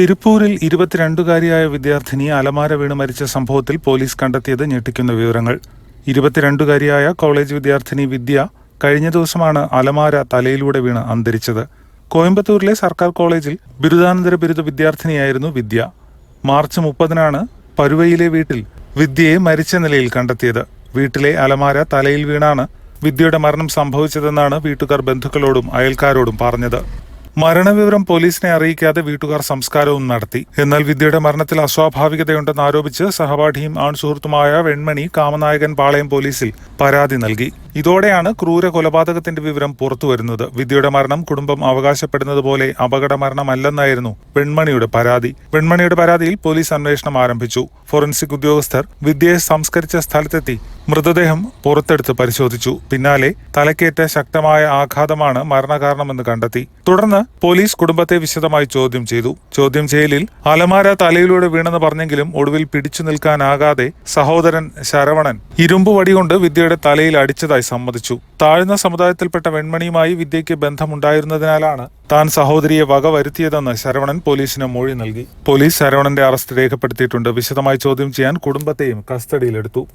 തിരുപ്പൂരിൽ ഇരുപത്തിരണ്ടുകാരിയായ വിദ്യാർത്ഥിനി അലമാര വീണ് മരിച്ച സംഭവത്തിൽ പോലീസ് കണ്ടെത്തിയത് ഞെട്ടിക്കുന്ന വിവരങ്ങൾ. ഇരുപത്തിരണ്ടുകാരിയായ കോളേജ് വിദ്യാർത്ഥിനി വിദ്യ കഴിഞ്ഞ ദിവസമാണ് അലമാര തലയിലൂടെ വീണ് അന്തരിച്ചത്. കോയമ്പത്തൂരിലെ സർക്കാർ കോളേജിൽ ബിരുദാനന്തര ബിരുദ വിദ്യാർത്ഥിനിയായിരുന്നു വിദ്യ. മാർച്ച് മുപ്പതിനാണ് പരുവയിലെ വീട്ടിൽ വിദ്യയെ മരിച്ച നിലയിൽ കണ്ടെത്തിയത്. വീട്ടിലെ അലമാര തലയിൽ വീണാണ് വിദ്യയുടെ മരണം സംഭവിച്ചതെന്നാണ് വീട്ടുകാർ ബന്ധുക്കളോടും അയൽക്കാരോടും പറഞ്ഞത്. മരണവിവരം പോലീസിനെ അറിയിക്കാതെ വീട്ടുകാർ സംസ്കാരവും നടത്തി. എന്നാൽ വിദ്യയുടെ മരണത്തിൽ അസ്വാഭാവികതയുണ്ടെന്ന് ആരോപിച്ച് സഹപാഠിയും ആൺ സുഹൃത്തുമായ വെൺമണി കാമനായകൻ പാളയം പോലീസിൽ പരാതി നൽകി. ഇതോടെയാണ് ക്രൂര കൊലപാതകത്തിന്റെ വിവരം പുറത്തുവരുന്നത് വിദ്യയുടെ മരണം കുടുംബം അവകാശപ്പെടുന്നത് പോലെ അപകട മരണമല്ലെന്നായിരുന്നു വെൺമണിയുടെ പരാതി. വെൺമണിയുടെ പരാതിയിൽ പോലീസ് അന്വേഷണം ആരംഭിച്ചു. ഫോറൻസിക് ഉദ്യോഗസ്ഥർ വിദ്യയെ സംസ്കരിച്ച സ്ഥലത്തെത്തി മൃതദേഹം പുറത്തെടുത്ത് പരിശോധിച്ചു. പിന്നാലെ തലക്കേറ്റ ശക്തമായ ആഘാതമാണ് മരണകാരണമെന്ന് കണ്ടെത്തി. പോലീസ് കുടുംബത്തെ വിശദമായി ചോദ്യം ചെയ്തു. ചോദ്യം ചെയ്യലിൽ അലമാര തലയിലൂടെ വീണെന്ന് പറഞ്ഞെങ്കിലും ഒടുവിൽ പിടിച്ചു നിൽക്കാനാകാതെ സഹോദരൻ ശരവണൻ ഇരുമ്പ് വടികൊണ്ട് വിദ്യയുടെ തലയിൽ അടിച്ചതായി സമ്മതിച്ചു. താഴ്ന്ന സമുദായത്തിൽപ്പെട്ട വെൺമണിയുമായി വിദ്യയ്ക്ക് ബന്ധമുണ്ടായിരുന്നതിനാലാണ് താൻ സഹോദരിയെ വക വരുത്തിയതെന്ന് ശരവണൻ പോലീസിന് മൊഴി നൽകി. പോലീസ് ശരവണന്റെ അറസ്റ്റ് രേഖപ്പെടുത്തിയിട്ടുണ്ട്. വിശദമായി ചോദ്യം ചെയ്യാൻ കുടുംബത്തെയും കസ്റ്റഡിയിലെടുത്തു.